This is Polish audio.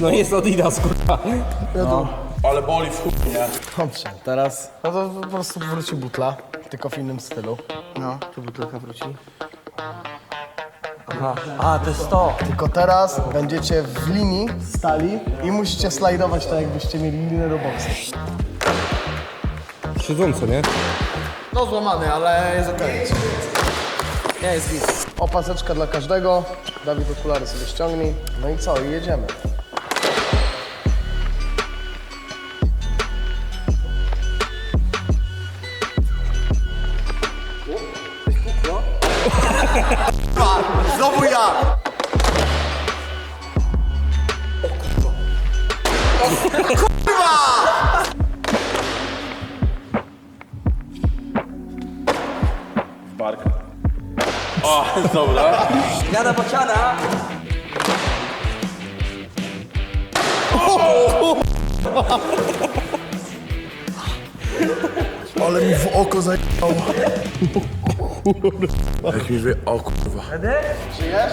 No jest Adidas, kurwa. Ale boli w chuj, nie? Dobrze, teraz no to po prostu wróci butla, tylko w innym stylu. No, tu butelka wróci. Aha, a to jest to. Tylko teraz będziecie w linii stali i musicie slajdować tak, jakbyście mieli linię do boksu. Siedząco, nie? No złamany, ale jest okej. Nie, jest git. Opaseczka dla każdego. Dawid okulary sobie ściągnij. No i co? I jedziemy. Znowu ja! W bark. O, dobra. Jada bociana. Ale mi w oko zajęło. Jak mi wy... O kurwa. Żyjesz?